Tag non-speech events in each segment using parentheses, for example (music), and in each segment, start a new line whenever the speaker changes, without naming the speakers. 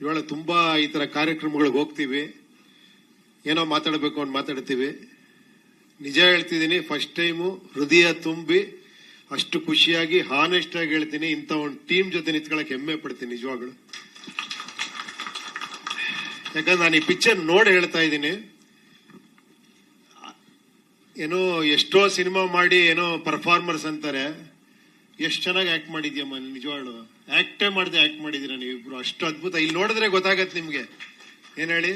ಇವಾಗ ತುಂಬಾ ಈ ತರ ಕಾರ್ಯಕ್ರಮಗಳಿಗೆ ಹೋಗ್ತೀವಿ. ಏನೋ ಮಾತಾಡಬೇಕು ಅಂತ ಮಾತಾಡ್ತೀವಿ. ನಿಜ ಹೇಳ್ತಿದ್ದೀನಿ ಫಸ್ಟ್ ಟೈಮು ಹೃದಯ ತುಂಬಿ ಅಷ್ಟು ಖುಷಿಯಾಗಿ ಹಾನೆಸ್ಟ್ ಆಗಿ ಹೇಳ್ತೀನಿ, ಇಂಥ ಒಂದು ಟೀಮ್ ಜೊತೆ ನಿಂತ್ಕೊಳಕ್ ಹೆಮ್ಮೆ ಪಡ್ತೀನಿ ನಿಜವಾಗ್ಲು. ಯಾಕಂದ್ರೆ ನಾನು ಈ ಪಿಕ್ಚರ್ ನೋಡಿ ಹೇಳ್ತಾ ಇದ್ದೀನಿ. ಏನೋ ಎಷ್ಟೋ ಸಿನಿಮಾ ಮಾಡಿ ಏನೋ ಪರ್ಫಾರ್ಮರ್ಸ್ ಅಂತಾರೆ. ಎಷ್ಟು ಚೆನ್ನಾಗಿ ಆಕ್ಟ್ ಮಾಡಿದ್ಯಮ್ಮ ನಿಜವಾಗ್ಲು? ಆಕ್ಟೇ ಮಾಡಿದೆ ಆಕ್ಟ್ ಮಾಡಿದೀರ ನೀವಿಬ್ರು. ಅಷ್ಟು ಅದ್ಭುತ. ಇಲ್ಲಿ ನೋಡಿದ್ರೆ ಗೊತ್ತಾಗತ್ತೆ ನಿಮ್ಗೆ. ಏನ್ ಹೇಳಿ?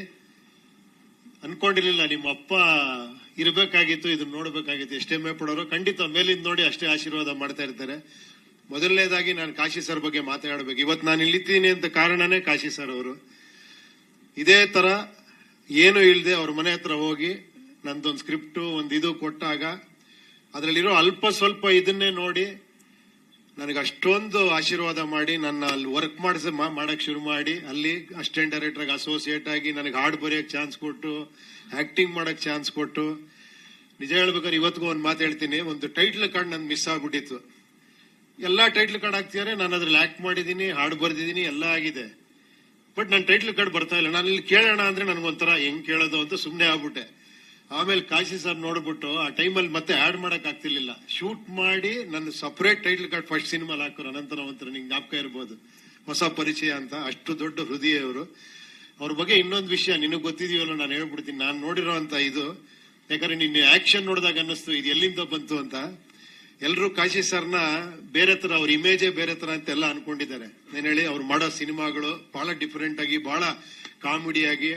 ಅನ್ಕೊಂಡಿರ್ಲಿಲ್ಲ, ನಿಮ್ಮ ಅಪ್ಪ ಇರಬೇಕಾಗಿತ್ತು, ಇದನ್ನ ನೋಡಬೇಕಾಗಿತ್ತು. ಎಷ್ಟೇ ಮೇ ಪಡೋರು. ಖಂಡಿತ ಮೇಲಿಂದ ನೋಡಿ ಅಷ್ಟೇ ಆಶೀರ್ವಾದ ಮಾಡ್ತಾ ಇರ್ತಾರೆ. ಮೊದಲನೇದಾಗಿ ನಾನು ಕಾಶಿ ಸರ್ ಬಗ್ಗೆ ಮಾತಾಡಬೇಕು ಇವತ್ತು ನಾನು ಇಲ್ಲಿದ್ದೀನಿ ಅಂತ ಕಾರಣನೇ ಕಾಶಿ ಸರ್ ಅವರು. ಇದೇ ತರ ಏನು ಇಲ್ಲದೆ ಅವ್ರ ಮನೆ ಹತ್ರ ಹೋಗಿ ನಂದೊಂದು ಸ್ಕ್ರಿಪ್ಟು ಒಂದು ಇದು ಕೊಟ್ಟಾಗ, ಅದರಲ್ಲಿರೋ ಅಲ್ಪ ಸ್ವಲ್ಪ ಇದನ್ನೇ ನೋಡಿ ನನಗೆ ಅಷ್ಟೊಂದು ಆಶೀರ್ವಾದ ಮಾಡಿ ನನ್ನ ಅಲ್ಲಿ ವರ್ಕ್ ಮಾಡಿಸ ಮಾಡಕ್ ಶುರು ಮಾಡಿ, ಅಲ್ಲಿ ಅಸಿಸ್ಟೆಂಟ್ ಡೈರೆಕ್ಟರ್ ಅಸೋಸಿಯೇಟ್ ಆಗಿ ನನಗೆ ಹಾಡು ಬರೆಯಕ್ ಚಾನ್ಸ್ ಕೊಟ್ಟು ಆಕ್ಟಿಂಗ್ ಮಾಡಕ್ ಚಾನ್ಸ್ ಕೊಟ್ಟು. ನಿಜ ಹೇಳ್ಬೇಕಾದ್ರೆ ಇವತ್ತಿಗೂ ಒಂದು ಮಾತು ಹೇಳ್ತೀನಿ, ಒಂದು ಟೈಟ್ಲ್ ಕಾರ್ಡ್ ನನ್ ಮಿಸ್ ಆಗ್ಬಿಟ್ಟಿತ್ತು. ಎಲ್ಲಾ ಟೈಟ್ಲ್ ಕಾರ್ಡ್ ಹಾಕ್ತಿದ್ದಾರೆ ನಾನು ಅದ್ರಲ್ಲಿ ಆಕ್ಟ್ ಮಾಡಿದೀನಿ, ಹಾಡು ಬರೆದಿದ್ದೀನಿ ಎಲ್ಲ ಆಗಿದೆ. ಬಟ್ ನನ್ನ ಟೈಟ್ಲ್ ಕಾರ್ಡ್ ಬರ್ತಾ ಇಲ್ಲ. ನಾನು ಇಲ್ಲಿ ಕೇಳೋಣ ಅಂದ್ರೆ ನನಗೊಂಥರ ಹೆಂಗ್ ಕೇಳೋದು ಅಂತ ಸುಮ್ಮನೆ ಆಗ್ಬಿಟ್ಟೆ. ಆಮೇಲೆ ಕಾಶಿ ಸರ್ ನೋಡ್ಬಿಟ್ಟು ಆ ಟೈಮಲ್ಲಿ ಮತ್ತೆ ಆಡ್ ಮಾಡಕ್ ಆಗ್ತಿರ್ಲಿಲ್ಲ. ಶೂಟ್ ಮಾಡಿ ನನ್ನ separate title card first cinema ಹಾಕೋರು ಅನಂತರ ಒಂಥರ ನಿಂಗೆ ಜ್ಞಾಪಕ ಇರ್ಬೋದು. ಹೊಸ ಪರಿಚಯ ಅಂತ, ಅಷ್ಟು ದೊಡ್ಡ ಹೃದಯ ಅವರು ಅವ್ರ ಬಗ್ಗೆ ಇನ್ನೊಂದು ವಿಷಯ ನಿನಗೆ ಗೊತ್ತಿದೆಯಲ್ಲ ನಾನು ಹೇಳ್ಬಿಡ್ತೀನಿ. ನಾನು ನೋಡಿರೋ ಅಂತ ಇದು, ಯಾಕಂದ್ರೆ ನಿನ್ನೆ ಆಕ್ಷನ್ ನೋಡಿದಾಗ ಅನ್ನಿಸ್ತು, ಇದು ಎಲ್ಲಿಂದ ಬಂತು ಅಂತ. ಎಲ್ಲರೂ ಕಾಶಿ ಸರ್ನ ಬೇರೆ ತರ ಅವ್ರ ಇಮೇಜೇ ಬೇರೆ ತರ ಅಂತ ಎಲ್ಲ ಅನ್ಕೊಂಡಿದ್ದಾರೆ. ಏನ್ ಹೇಳಿ, ಅವ್ರು ಮಾಡೋ ಸಿನಿಮಾಗಳು ಬಹಳ ಡಿಫರೆಂಟ್ ಆಗಿ, ಬಹಳ ಕಾಮಿಡಿಯಾಗಿ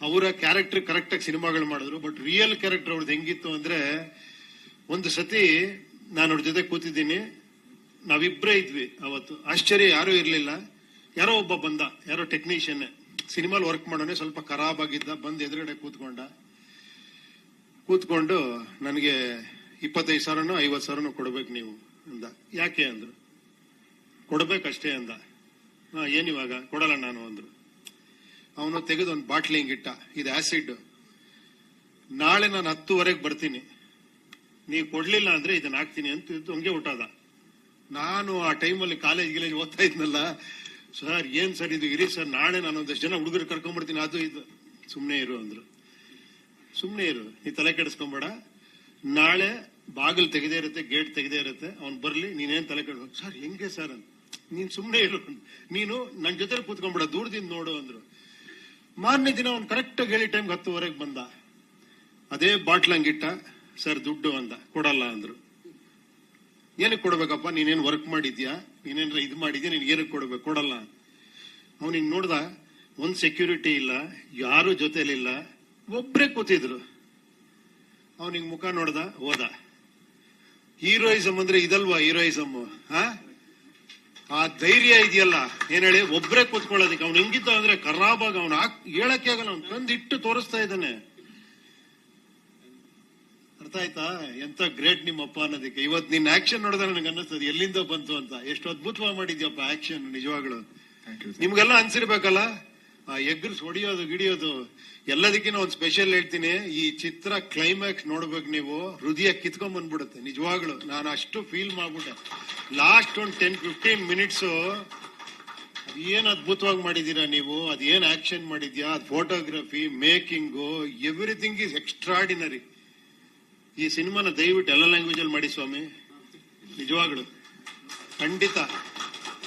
ಅವರ ಕ್ಯಾರೆಕ್ಟರ್ ಕರೆಕ್ಟ್ ಆಗಿ ಸಿನಿಮಾಗಳು ಮಾಡಿದ್ರು ಬಟ್ ರಿಯಲ್ ಕ್ಯಾರೆಕ್ಟರ್ ಅವ್ರದ್ದು ಹೆಂಗಿತ್ತು ಅಂದ್ರೆ, ಒಂದು ಸತಿ ನಾನು ಅವ್ರ ಜೊತೆ ಕೂತಿದ್ದೀನಿ ನಾವಿಬ್ಬರೇ ಇದ್ವಿ ಅವತ್ತು. ಆಶ್ಚರ್ಯ ಯಾರೂ ಇರಲಿಲ್ಲ. ಯಾರೋ ಒಬ್ಬ ಬಂದ, ಯಾರೋ ಟೆಕ್ನಿಷಿಯನ್ ಸಿನಿಮಾಲ್ ವರ್ಕ್ ಮಾಡೋನೆ ಸ್ವಲ್ಪ ಖರಾಬ್ ಆಗಿದ್ದ, ಬಂದು ಎದುರುಗಡೆ ಕೂತ್ಕೊಂಡ. ಕೂತ್ಕೊಂಡು ನನಗೆ ಇಪ್ಪತ್ತೈದು ಸಾವಿರನೋ ಐವತ್ತು ಸಾವಿರನೋ ಕೊಡ್ಬೇಕು ನೀವು ಅಂದ. ಯಾಕೆ ಅಂದ್ರು. ಕೊಡ್ಬೇಕಷ್ಟೇ ಅಂದ. ಹಾ ಏನಿವಾಗ ಕೊಡಲ್ಲ ನಾನು ಅಂದ್ರು. ಅವನು ತೆಗೆದು ಒಂದು ಬಾಟ್ಲಿ ಹಿಂಗಿಟ್ಟ ಇದು ಆಸಿಡ್. ನಾಳೆ ನಾನು ಹತ್ತುವರೆಗೆ ಬರ್ತೀನಿ. ನೀವು ಕೊಡ್ಲಿಲ್ಲ ಅಂದ್ರೆ ಇದನ್ನ ಹಾಕ್ತೀನಿ ಅಂತ ಹಂಗೆ ಹುಟ್ಟದ. ನಾನು ಆ ಟೈಮಲ್ಲಿ ಕಾಲೇಜ್ ಗಿಲೇಜ್ ಓದ್ತಾ ಇದ್ನಲ್ಲ, ಸರ್, ಏನ್ ಸರ್ ಇದು? ಇರಿ ಸರ್, ನಾಳೆ ನಾನು ಒಂದಷ್ಟು ಜನ ಹುಡುಗರು ಕರ್ಕೊಂಡ್ಬಿಡ್ತೀನಿ. ಅದು ಇದು. ಸುಮ್ಮನೆ ಇರು ಅಂದ್ರು. ಸುಮ್ಮನೆ ಇರು. ನೀ ತಲೆ ಕೆಡಿಸ್ಕೊಂಬೇಡ. ನಾಳೆ ಬಾಗಿಲು ತೆಗೆದೇ ಇರುತ್ತೆ, ಗೇಟ್ ತೆಗೆದೇ ಇರುತ್ತೆ. ಅವ್ನು ಬರ್ಲಿ, ನೀನೇನ್ ತಲೆ ಕೆಡ ಸರ್, ಹೆಂಗೆ ಸರ್? ಅಂತ ನೀನ್ ಸುಮ್ನೆ ಇರು ನೀನು ನನ್ನ ಜೊತೆ ಕೂತ್ಕೊಂಡ್ಬಿಡ ದೂರದಿಂದ ನೋಡು ಅಂದ್ರು. ಮಾರನೇ ದಿನ ಅವ್ನು ಕರೆಕ್ಟ್ ಆಗಿ ಹೇಳಿ ಟೈಮ್ಗೆ ಹತ್ತುವರೆಗೆ ಬಂದ. ಅದೇ ಬಾಟ್ಲ್ ಹಂಗಿಟ್ಟ ಸರ್, ದುಡ್ಡು ಅಂದ, ಕೊಡಲ್ಲ ಅಂದ್ರು. ಏನಕ್ಕೆ ಕೊಡ್ಬೇಕಪ್ಪ? ನೀನೇನು ವರ್ಕ್ ಮಾಡಿದ್ಯಾ? ನೀನೇನ್ರ ಇದು ಮಾಡಿದ್ಯಾ? ನೀನು ಏನಕ್ಕೆ ಕೊಡ್ಬೇಕು? ಕೊಡಲ್ಲ. ಅವನಿಗೆ ನೋಡ್ದ, ಒಂದ್ ಸೆಕ್ಯೂರಿಟಿ ಇಲ್ಲ, ಯಾರು ಜೊತೆಲಿಲ್ಲ. ಒಬ್ರೇ ಕೂತಿದ್ರು. ಅವನಿಗೆ ಮುಖ ನೋಡ್ದ, ಹೋದ. ಹೀರೋಯಿಸಮ್ ಅಂದ್ರೆ ಇದಲ್ವಾ ಹೀರೋಯಿಸಮ್ ಹಾ? ಆ ಧೈರ್ಯ ಇದೆಯಲ್ಲ? ಏನ್ ಹೇಳಿ? ಒಬ್ರೇ ಕೂತ್ಕೊಳ್ಳೋದಕ್ಕೆ ಅವ್ನು ಹೆಂಗಿದ್ದ ಅಂದ್ರೆ ಖರಾಬಾಗ ಅವ್ನು ಹೇಳಕ್ಕೆ ಆಗಲ್ಲ ಅವ್ನು. ತಂದು ಇಟ್ಟು ತೋರಿಸ್ತಾ ಇದ್ದಾನೆ. ಅರ್ಥ ಆಯ್ತಾ? ಎಂತ ಗ್ರೇಟ್ ನಿಮ್ಮಪ್ಪ ಅನ್ನೋದಕ್ಕೆ. ಇವತ್ ನಿನ್ನ ಆಕ್ಷನ್ ನೋಡಿದ್ರೆ ನನಗೆ ಅನ್ನಿಸ್ತದೆ ಎಲ್ಲಿಂದ ಬಂತು ಅಂತ. ಎಷ್ಟು ಅದ್ಭುತವಾಗಿ ಮಾಡಿದ್ಯಪ್ಪ ಆಕ್ಷನ್ ನಿಜವಾಗ್ಲು. ನಿಮ್ಗೆಲ್ಲ ಅನ್ಸಿರ್ಬೇಕಲ್ಲ? ಎಗ್ರಸ್ ಹೊಡಿಯೋದು ಗಿಡಿಯೋದು ಎಲ್ಲದಕ್ಕಿನ ಒಂದು ಸ್ಪೆಷಲ್ ಹೇಳ್ತೀನಿ. ಈ ಚಿತ್ರ ಕ್ಲೈಮ್ಯಾಕ್ಸ್ ನೋಡ್ಬೇಕು ನೀವು. ಹೃದಯ ಕಿತ್ಕೊಂಡ್ ಬಂದ್ಬಿಡುತ್ತೆ, ನಿಜವಾಗ್ಲು. ನಾನು ಅಷ್ಟು ಫೀಲ್ ಮಾಡ್ಬಿಟ್ಟೆ. ಲಾಸ್ಟ್ ಒಂದು ಟೆನ್ ಫಿಫ್ಟೀನ್ ಮಿನಿಟ್ಸ್ ಏನ್ ಅದ್ಭುತವಾಗಿ ಮಾಡಿದೀರಾ ನೀವು? ಅದೇನ್ ಆಕ್ಷನ್ ಮಾಡಿದ್ಯಾ? ಅದ್ photography making everything is extraordinary ಈ ಸಿನಿಮಾನ ದಯವಿಟ್ಟು ಎಲ್ಲ ಲ್ಯಾಂಗ್ವೇಜ್ ಅಲ್ಲಿ ಮಾಡಿ ಸ್ವಾಮಿ. ನಿಜವಾಗ್ಲು. ಖಂಡಿತ.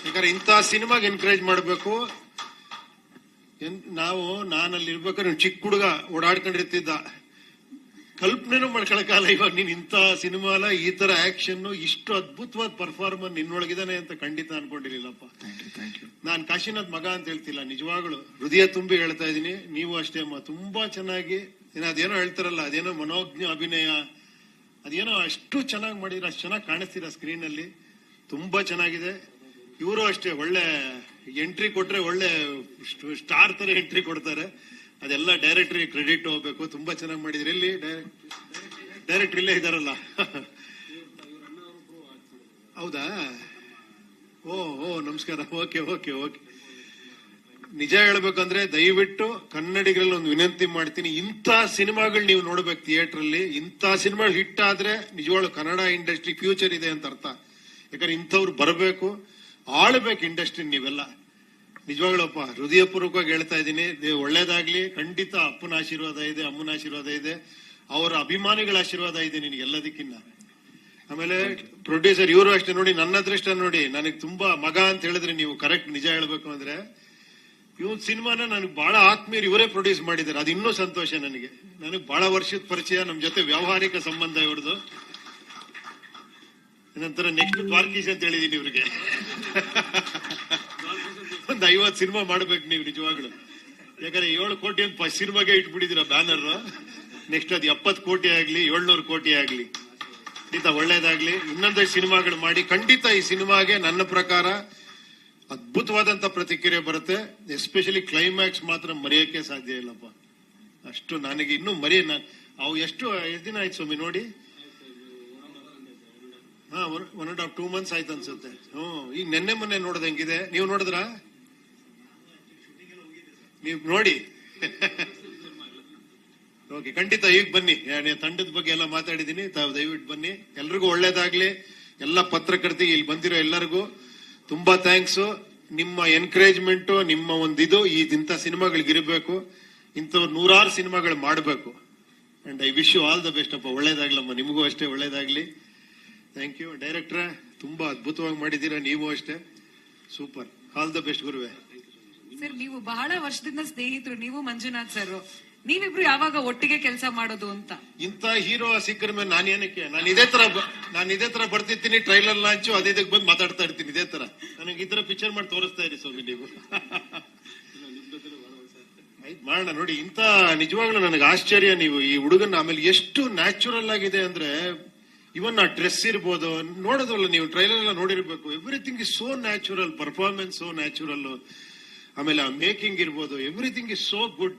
ಯಾಕಂದ್ರೆ ಇಂಥ ಸಿನಿಮಾಗೆ ಎನ್ಕರೇಜ್ ಮಾಡಬೇಕು. ನಾವು ನಾನಲ್ಲಿ ಇರ್ಬೇಕಾದ್ರೆ ಚಿಕ್ಕ ಹುಡುಗ ಓಡಾಡ್ಕೊಂಡಿರ್ತಿದ್ದ. ಕಲ್ಪನೆನೂ ಮಾಡ್ಕೊಳಕಾಲ ಇವಾಗ ನೀನ್ ಇಂಥ ಸಿನಿಮಾಲ ಈ ತರ ಆಕ್ಷನ್ ಇಷ್ಟು ಅದ್ಭುತವಾದ ಪರ್ಫಾರ್ಮನ್ ನಿನ್ನೊಳಗಿದಾನೆ ಅಂತ ಖಂಡಿತ ಅನ್ಕೊಂಡಿರ್ಲಿಲ್ಲಪ್ಪ. ನಾನ್ ಕಾಶಿನಾಥ್ ಮಗ ಅಂತ ಹೇಳ್ತಿಲ್ಲ ನಿಜವಾಗ್ಲು. ಹೃದಯ ತುಂಬಿ ಹೇಳ್ತಾ ಇದೀನಿ ನೀವು ಅಷ್ಟೇ ಅಮ್ಮ. ತುಂಬಾ ಚೆನ್ನಾಗಿ ಅದೇನೋ ಹೇಳ್ತಾರಲ್ಲ ಅದೇನೋ ಮನೋಜ್ಞ ಅಭಿನಯ ಅದೇನೋ ಅಷ್ಟು ಚೆನ್ನಾಗಿ ಮಾಡಿದ್ರೆ ಅಷ್ಟು ಚೆನ್ನಾಗಿ ಕಾಣಿಸ್ತೀರಾ ಸ್ಕ್ರೀನ್ ಅಲ್ಲಿ? ತುಂಬಾ ಚೆನ್ನಾಗಿದೆ. ಇವರು ಅಷ್ಟೇ ಒಳ್ಳೆ ಎಂಟ್ರಿ ಕೊಟ್ರೆ ಒಳ್ಳೆ ಸ್ಟಾರ್ ತರ ಎಂಟ್ರಿ ಕೊಡ್ತಾರೆ. ಅದೆಲ್ಲ ಡೈರೆಕ್ಟ್ರಿ ಕ್ರೆಡಿಟ್ ಹೋಗ್ಬೇಕು. ತುಂಬಾ ಚೆನ್ನಾಗಿ ಮಾಡಿದ್ರಿ. ಇಲ್ಲಿ ಡೈರೆಕ್ಟ್ ಇಲ್ಲೇ ಇದಾರಲ್ಲ. ಹೌದಾ? ಓ ಓ, ನಮಸ್ಕಾರ. Okay okay okay. ನಿಜ ಹೇಳ್ಬೇಕಂದ್ರೆ ದಯವಿಟ್ಟು ಕನ್ನಡಿಗರಲ್ಲಿ ಒಂದು ವಿನಂತಿ ಮಾಡ್ತೀನಿ. ಇಂಥ ಸಿನಿಮಾಗಳು ನೀವು ನೋಡ್ಬೇಕು ಥಿಯೇಟರ್ ಅಲ್ಲಿ ಇಂಥ ಸಿನಿಮಾ ಹಿಟ್ ಆದ್ರೆ ನಿಜವಾಗ್ಲು ಕನ್ನಡ ಇಂಡಸ್ಟ್ರಿ ಫ್ಯೂಚರ್ ಇದೆ ಅಂತ ಅರ್ಥ. ಯಾಕಂದ್ರೆ ಇಂಥವ್ರು ಬರಬೇಕು. ಆಳ್ಬೇಕು ಇಂಡಸ್ಟ್ರಿ ನೀವೆಲ್ಲ. ನಿಜವಾಗ್ಲಪ್ಪ ಹೃದಯಪೂರ್ವಕವಾಗಿ ಹೇಳ್ತಾ ಇದ್ದೀನಿ ಒಳ್ಳೇದಾಗ್ಲಿ, ಖಂಡಿತ ಅಪ್ಪನ ಆಶೀರ್ವಾದ ಇದೆ, ಅಮ್ಮನ ಆಶೀರ್ವಾದ ಇದೆ, ಅವರ ಅಭಿಮಾನಿಗಳ ಆಶೀರ್ವಾದ ಇದೆ ನಿನಗೆ ಎಲ್ಲದಕ್ಕಿನ್ನ. ಆಮೇಲೆ ಪ್ರೊಡ್ಯೂಸರ್ ಇವರು ಅಷ್ಟೇ ನೋಡಿ, ನನ್ನ ಅದೃಷ್ಟ ನೋಡಿ, ನನಗೆ ತುಂಬಾ ಮಗ ಅಂತ ಹೇಳಿದ್ರೆ ನೀವು ಕರೆಕ್ಟ್ ನಿಜ ಹೇಳ್ಬೇಕು ಅಂದ್ರೆ, ಇವನ್ ಸಿನಿಮಾನ ನನಗೆ ಬಹಳ ಆತ್ಮೀಯರು ಇವರೇ ಪ್ರೊಡ್ಯೂಸ್ ಮಾಡಿದ್ದಾರೆ ಅದು ಇನ್ನೂ ಸಂತೋಷ ನನಗೆ. ನನಗೆ ಬಹಳ ವರ್ಷದ ಪರಿಚಯ, ನಮ್ ಜೊತೆ ವ್ಯಾವಹಾರಿಕ ಸಂಬಂಧ ಇವ್ರದ್ದು ನಂತರ ನೆಕ್ಸ್ಟ್ ದ್ವಾರಕೀಶ್ ಅಂತ ಹೇಳಿದೀನಿ ಇವ್ರಿಗೆ. ಒಂದ್ ಐವತ್ ಸಿನಿಮಾ ಮಾಡ್ಬೇಕು ನೀವು ನಿಜವಾಗ್ಲು. ಯಾಕಂದ್ರೆ ಏಳು ಕೋಟಿ ಅಂತ ಸಿನಿಮಾಗೆ ಇಟ್ಬಿಡಿದಿರ ಬ್ಯಾನರ್ ನೆಕ್ಸ್ಟ್ ಅದು ಎಪ್ಪತ್ ಕೋಟಿ ಆಗ್ಲಿ, ಏಳ್ನೂರು ಕೋಟಿ ಆಗ್ಲಿ. ಖಂಡಿತ ಒಳ್ಳೇದಾಗ್ಲಿ, ಇನ್ನೊಂದೇ ಸಿನಿಮಾಗಳು ಮಾಡಿ ಖಂಡಿತ ಈ ಸಿನಿಮಾಗೆ ನನ್ನ ಪ್ರಕಾರ ಅದ್ಭುತವಾದಂತ ಪ್ರತಿಕ್ರಿಯೆ ಬರುತ್ತೆ. ಎಸ್ಪೆಷಲಿ ಕ್ಲೈಮ್ಯಾಕ್ಸ್ ಮಾತ್ರ ಮರೆಯಕ್ಕೆ ಸಾಧ್ಯ ಇಲ್ಲಪ್ಪ. ಅಷ್ಟು ನನಗೆ ಇನ್ನೂ ಮರೆಯ ಅವು ಎಷ್ಟು ಎಷ್ಟು ದಿನ ಆಯ್ತು ಸ್ವಾಮಿ ನೋಡಿ? ಹಾ one and half two months ಆಯ್ತು ಅನ್ಸುತ್ತೆ. ಹ್ಞೂ, ಈಗ ನಿನ್ನೆ ಮೊನ್ನೆ ನೋಡ್ದಂಗಿದೆ ನೀವು ನೋಡಿದ್ರ? ನೀವು ನೋಡಿ. (laughs) ಓಕೆ ಖಂಡಿತ ಈಗ ಬನ್ನಿ. ತಂಡದ ಬಗ್ಗೆ ಎಲ್ಲ ಮಾತಾಡಿದೀನಿ ತಾವು ದಯವಿಟ್ಟು ಬನ್ನಿ. ಎಲ್ರಿಗೂ ಒಳ್ಳೇದಾಗ್ಲಿ. ಎಲ್ಲ ಪತ್ರಕರ್ತಿಗೆ ಇಲ್ಲಿ ಬಂದಿರೋ ಎಲ್ಲರಿಗೂ ತುಂಬಾ ಥ್ಯಾಂಕ್ಸ್ ನಿಮ್ಮ ಎನ್ಕರೇಜ್ಮೆಂಟ್ ನಿಮ್ಮ ಒಂದು ಇದು ಈ ಇಂಥ ಸಿನಿಮಾಗಳಿಗೆ ಇರಬೇಕು. ಇಂಥ ನೂರಾರು ಸಿನಿಮಾಗಳು ಮಾಡಬೇಕು. And I wish you all the best ಅಪ್ಪ. ಒಳ್ಳೇದಾಗ್ಲಮ್ಮ ನಿಮಗೂ ಅಷ್ಟೇ ಒಳ್ಳೇದಾಗ್ಲಿ. ಥ್ಯಾಂಕ್ ಯು ಡೈರೆಕ್ಟರ್ ತುಂಬಾ ಅದ್ಭುತವಾಗಿ ಮಾಡಿದ್ದೀರಾ. ನೀವು ಅಷ್ಟೇ. ಸೂಪರ್ ಆಲ್ ದ ಬೆಸ್ಟ್ ಗುರುವೆ.
ಸರ್ ನೀವು ಬಹಳ ವರ್ಷದಿಂದ ಸ್ನೇಹಿತರು. ನೀವು ಮಂಜುನಾಥ್ ಸರ್ ನೀವಿಬ್ರು ಯಾವಾಗ ಒಟ್ಟಿಗೆ ಕೆಲಸ ಮಾಡೋದು ಅಂತ?
ಇಂತ ಹೀರೋ ಸಿಕ್ಕರ ಮೇಲೆ ನಾನೇನಕ್ಕೆ ನಾನು ಇದೇ ತರ ನಾನು ಇದೇ ತರ ಬರ್ತಿರ್ತೀನಿ ಟ್ರೈಲರ್ ಲಾಂಚು ಅದೇ ಇದಕ್ಕೆ ಬಂದು ಮಾತಾಡ್ತಾ ಇರ್ತೀನಿ ಇದೇ ತರ. ನನಗೆ ಈ ತರ ಪಿಕ್ಚರ್ ಮಾಡಿ ತೋರಿಸ್ತಾ ಇರಿ ಸ್ವಾಮಿ ನೀವು. ಆಯ್ತ್ ಮಾಡೋಣ ನೋಡಿ ಇಂತ ನಿಜವಾಗ್ಲೂ ನನಗೆ ಆಶ್ಚರ್ಯ ನೀವು ಈ ಹುಡುಗನ ಆಮೇಲೆ ಎಷ್ಟು ನ್ಯಾಚುರಲ್ ಆಗಿದೆ ಅಂದ್ರೆ ಇವನ್ ಆ ಡ್ರೆಸ್ ಇರ್ಬೋದು ನೋಡೋದಲ್ಲ ನೀವು ಟ್ರೈಲರ್ ಎಲ್ಲ ನೋಡಿರ್ಬೇಕು. Everything is so natural performance so natural ಆಮೇಲೆ ಆ ಮೇಕಿಂಗ್ ಇರ್ಬೋದು ಎವ್ರಿಥಿಂಗ್ ಇಸ್ ಸೋ ಗುಡ್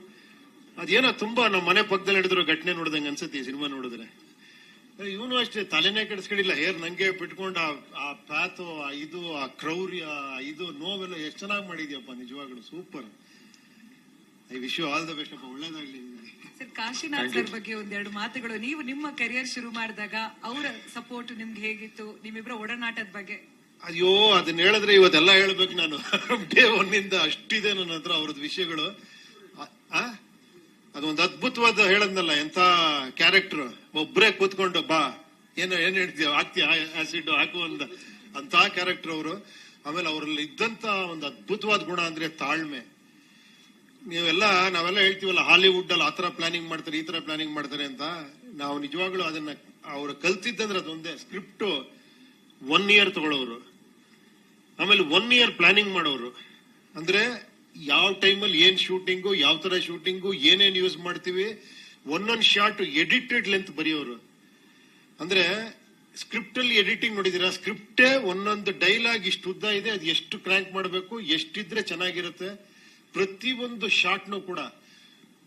ಅದೇನೋ ತುಂಬಾ ನಮ್ಮ ಮನೆ ಪಕ್ಕದಲ್ಲಿ ಹಿಡಿದ್ರು ಘಟನೆ ನೋಡ್ದಂಗೆ ಅನ್ಸುತ್ತೆ ಈ ಸಿನಿಮಾ ನೋಡಿದ್ರೆ. ಇವನು ಅಷ್ಟೇ ತಲೆನೇ ಕೆಡಿಸ್ಕೊಂಡಿಲ್ಲ. ಹೇರ್ ನಂಗೆ ಬಿಟ್ಕೊಂಡು ಆ- ಪ್ಯಾತು ಆ ಇದು, ಆ ಕ್ರೌರ್ಯ ಇದು, ನೋವೆಲ್ಲ ಎಷ್ಟು ಚೆನ್ನಾಗಿ ಮಾಡಿದ್ಯಪ್ಪ ನಿಜವಾಗ್ಲು. Super I wish you all the best ಅಪ್ಪ. ಒಳ್ಳೇದಾಗ್ಲಿ.
ಕಾಶಿನಾಥ್ ಸರ್ ಬಗ್ಗೆ ಒಂದೆರಡು ಮಾತುಗಳು. ನೀವು ನಿಮ್ಮ ಕೆರಿಯರ್ ಶುರು ಮಾಡಿದಾಗ ಅವರ ಸಪೋರ್ಟ್ ನಿಮ್ಗೆ ಹೇಗಿತ್ತು? ನಿಮ್ಮಿಬ್ಬರ ಒಡನಾಟದ ಬಗ್ಗೆ.
ಅಯ್ಯೋ ಅದನ್ನ ಹೇಳಿದ್ರೆ ಇವತ್ತೆಲ್ಲ ಹೇಳ್ಬೇಕು ನಾನು. ಡೇ ಒನ್ನಿಂದ ಅಷ್ಟಿದೆ ನನ್ನ ಹತ್ರ ಅವ್ರದ್ದು ವಿಷಯಗಳು? ಅದೊಂದು ಅದ್ಭುತವಾದ ಹೇಳದ್ನಲ್ಲ ಎಂತ ಕ್ಯಾರೆಕ್ಟರ್ ಒಬ್ರೇ ಕೂತ್ಕೊಂಡು ಬಾ ಏನೋ ಏನ್ ಹೇಳ್ತೀಯ ಹಾಕ್ತೀಯ ಆಸಿಡ್ ಹಾಕು ಅಂತ ಅಂತ ಕ್ಯಾರೆಕ್ಟರ್ ಅವರು. ಆಮೇಲೆ ಅವರಲ್ಲಿ ಇದ್ದಂತ ಒಂದು ಅದ್ಭುತವಾದ ಗುಣ ಅಂದ್ರೆ ತಾಳ್ಮೆ. ನೀವೆಲ್ಲ ನಾವೆಲ್ಲ ಹೇಳ್ತೀವಲ್ಲ ಹಾಲಿವುಡ್ ಅಲ್ಲಿ ಆತರ ಪ್ಲಾನಿಂಗ್ ಮಾಡ್ತಾರೆ, ಈ ತರ ಪ್ಲಾನಿಂಗ್ ಮಾಡ್ತಾರೆ ಅಂತ. ನಾವು ನಿಜವಾಗ್ಲೂ ಅದನ್ನ ಅವ್ರು ಕಲ್ತಿದ್ದಂದ್ರೆ ಅದೊಂದೇ ಸ್ಕ್ರಿಪ್ಟ್ ಒನ್ ಇಯರ್ ತಗೊಳ್ಳೋರು ಆಮೇಲೆ ಒನ್ ಇಯರ್ ಪ್ಲಾನಿಂಗ್ ಮಾಡೋರು. ಅಂದ್ರೆ ಯಾವ ಟೈಮಲ್ಲಿ ಏನ್ ಶೂಟಿಂಗು ಯಾವ ತರ ಶೂಟಿಂಗು ಏನೇನ್ ಯೂಸ್ ಮಾಡ್ತೀವಿ ಒಂದೊಂದ್ ಶಾರ್ಟ್ ಎಡಿಟೆಡ್ ಲೆಂತ್ ಬರೆಯೋರು. ಅಂದ್ರೆ ಸ್ಕ್ರಿಪ್ಟ್ ಅಲ್ಲಿ ಎಡಿಟಿಂಗ್ ನೋಡಿದೀರಾ ಸ್ಕ್ರಿಪ್ಟೇ ಒಂದೊಂದು ಡೈಲಾಗ್ ಇಷ್ಟು ಉದ್ದ ಇದೆ, ಅದು ಎಷ್ಟು ಕ್ರ್ಯಾಂಕ್ ಮಾಡಬೇಕು ಎಷ್ಟಿದ್ರೆ ಚೆನ್ನಾಗಿರುತ್ತೆ ಪ್ರತಿ ಒಂದು ಶಾಟ್ನೂ ಕೂಡ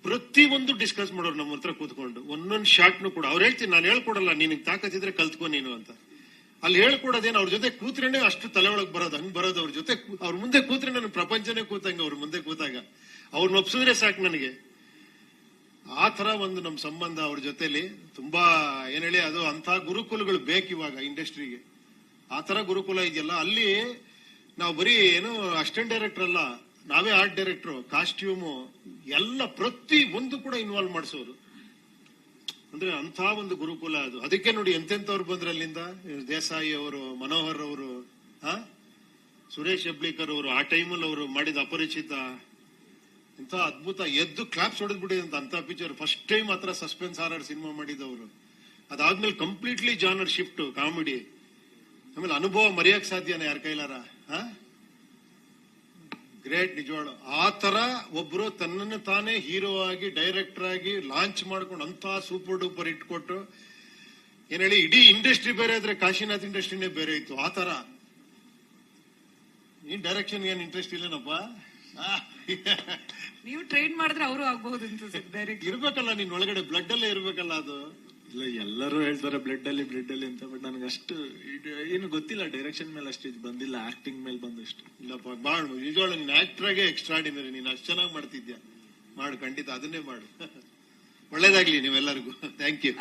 ಪ್ರತಿ ಒಂದು ಡಿಸ್ಕಸ್ ಮಾಡೋರು ನಮ್ಮ ಹತ್ರ ಕೂತ್ಕೊಂಡು, ಒಂದೊಂದು ಶಾಟ್ನು ಕೂಡ. ಅವ್ರು ಹೇಳ್ತೀನಿ, ನಾನು ಹೇಳ್ಕೊಡಲ್ಲ, ನಿನಗೆ ತಾಕತ್ತಿದ್ರೆ ಕಲ್ತ್ಕೊ ನೀನು ಅಂತ. ಅಲ್ಲಿ ಹೇಳ್ಕೊಡೋದೇನು, ಅವ್ರ ಜೊತೆ ಕೂತ್ರೇನೆ ಅಷ್ಟು ತಲೆ ಒಳಗೆ ಬರೋದು, ಹಂಗೆ ಬರೋದು ಅವ್ರ ಜೊತೆ ಅವ್ರ ಮುಂದೆ ಕೂತ್ರೆ ನನ್ನ ಪ್ರಪಂಚನೇ ಕೂತಂಗೆ ಅವ್ರ ಮುಂದೆ ಕೂತಾಗ. ಅವ್ರನ್ನ ಒಪ್ಸಿದ್ರೆ ಸಾಕು ನನಗೆ. ಆ ತರ ಒಂದು ನಮ್ಮ ಸಂಬಂಧ ಅವ್ರ ಜೊತೆಲಿ ತುಂಬಾ, ಏನ್ ಹೇಳಿ, ಅದು ಅಂತ ಗುರುಕುಲಗಳು ಬೇಕು ಇವಾಗ ಇಂಡಸ್ಟ್ರಿಗೆ. ಆ ತರ ಗುರುಕುಲ ಇದೆಯಲ್ಲ, ಅಲ್ಲಿ ನಾವು ಬರೀ ಏನು ಅಸಿಸ್ಟೆಂಟ್ ಡೈರೆಕ್ಟರ್ ಅಲ್ಲ ನಾವೇ ಆರ್ಟ್ ಡೈರೆಕ್ಟರ್ ಕಾಸ್ಟ್ಯೂಮು ಎಲ್ಲ ಪ್ರತಿ ಒಂದು ಕೂಡ ಇನ್ವಾಲ್ವ್ ಮಾಡಿಸೋರು. ಅಂದ್ರೆ ಅಂತ ಒಂದು ಗುರುಕುಲ ಅದು. ಅದಕ್ಕೆ ನೋಡಿ ಎಂತೆಂಥವ್ರು ಬಂದ್ರೆ ಅಲ್ಲಿಂದ ದೇಸಾಯಿ ಅವರು, ಮನೋಹರ್ ಅವರು, ಆ? ಸುರೇಶ್ ಹೆಬ್ಳಿಕರ್ ಅವರು, ಆ ಟೈಮಲ್ಲಿ ಅವರು ಮಾಡಿದ ಅಪರಿಚಿತ. ಇಂಥ ಅದ್ಭುತ ಎದ್ದು ಕ್ಲಾಪ್ಸ್ ಹೊಡೆದ್ಬಿಟ್ಟಿದಂತ ಅಂತ ಪಿಕ್ಚರ್ ಫಸ್ಟ್ ಟೈಮ್ ಹತ್ರ ಸಸ್ಪೆನ್ಸ್ ಆರ್ ಸಿನಿಮಾ ಮಾಡಿದವರು. ಅದಾದ್ಮೇಲೆ ಕಂಪ್ಲೀಟ್ಲಿ ಜಾನರ್ ಶಿಫ್ಟ್ ಕಾಮಿಡಿ ಆಮೇಲೆ ಅನುಭವ ಮರೆಯಕ್ ಸಾಧ್ಯನ ಯಾರ ಕೈಲಾರ? ಗ್ರೇಟ್ ನಿಜವಾಳ ಆ ತರ ಒಬ್ರು ತನ್ನನ್ನು ತಾನೇ ಹೀರೋ ಆಗಿ ಡೈರೆಕ್ಟರ್ ಆಗಿ ಲಾಂಚ್ ಮಾಡ್ಕೊಂಡು ಅಂತ ಸೂಪರ್ ಡೂಪರ್ ಇಟ್ಕೊಟ್ಟು ಏನ್ ಹೇಳಿ ಇಡೀ ಇಂಡಸ್ಟ್ರಿ ಬೇರೆ ಆದ್ರೆ ಕಾಶಿನಾಥ್ ಇಂಡಸ್ಟ್ರಿನೇ ಬೇರೆ ಇತ್ತು. ಆ ತರ ನೀನ್ ಡೈರೆಕ್ಷನ್ ಏನ್ ಇಂಟ್ರೆಸ್ಟ್ ಇಲ್ಲನಪ್ಪ?
ನೀವು ಟ್ರೈನ್ ಮಾಡಿದ್ರೆ ಅವರು ಆಗ್ಬಹುದು
ಇರ್ಬೇಕಲ್ಲ ನಿನ್ ಒಳಗಡೆ ಬ್ಲಡ್ ಅಲ್ಲೇ ಇರ್ಬೇಕಲ್ಲ ಅದು.
ಇಲ್ಲ, ಎಲ್ಲರೂ ಹೇಳ್ತಾರೆ ಬ್ಲಡ್ ಅಲ್ಲಿ ಬ್ಲಡ್ ಅಲ್ಲಿ ಅಂತ ಬಟ್ ನನಗೆ ಅಷ್ಟು ಏನು ಗೊತ್ತಿಲ್ಲ ಡೈರೆಕ್ಷನ್ ಮೇಲೆ ಅಷ್ಟು ಇದು ಬಂದಿಲ್ಲ ಆಕ್ಟಿಂಗ್ ಮೇಲೆ ಬಂದಷ್ಟು.
ಇಲ್ಲಪ್ಪ ಮಾಡು ನಿಜವಾಳ ನೀನ್ ಎಕ್ಸ್ಟ್ರಾ ಎಕ್ಸ್ಟ್ರಾಡಿನರಿ ನೀನು ಅಷ್ಟು ಚೆನ್ನಾಗಿ ಮಾಡ್ತಿದ್ಯಾ? ಮಾಡು, ಖಂಡಿತ ಅದನ್ನೇ ಮಾಡು. (laughs) ಒಳ್ಳೇದಾಗ್ಲಿ ನೀವೆಲ್ಲರಿಗೂ ಥ್ಯಾಂಕ್ ಯು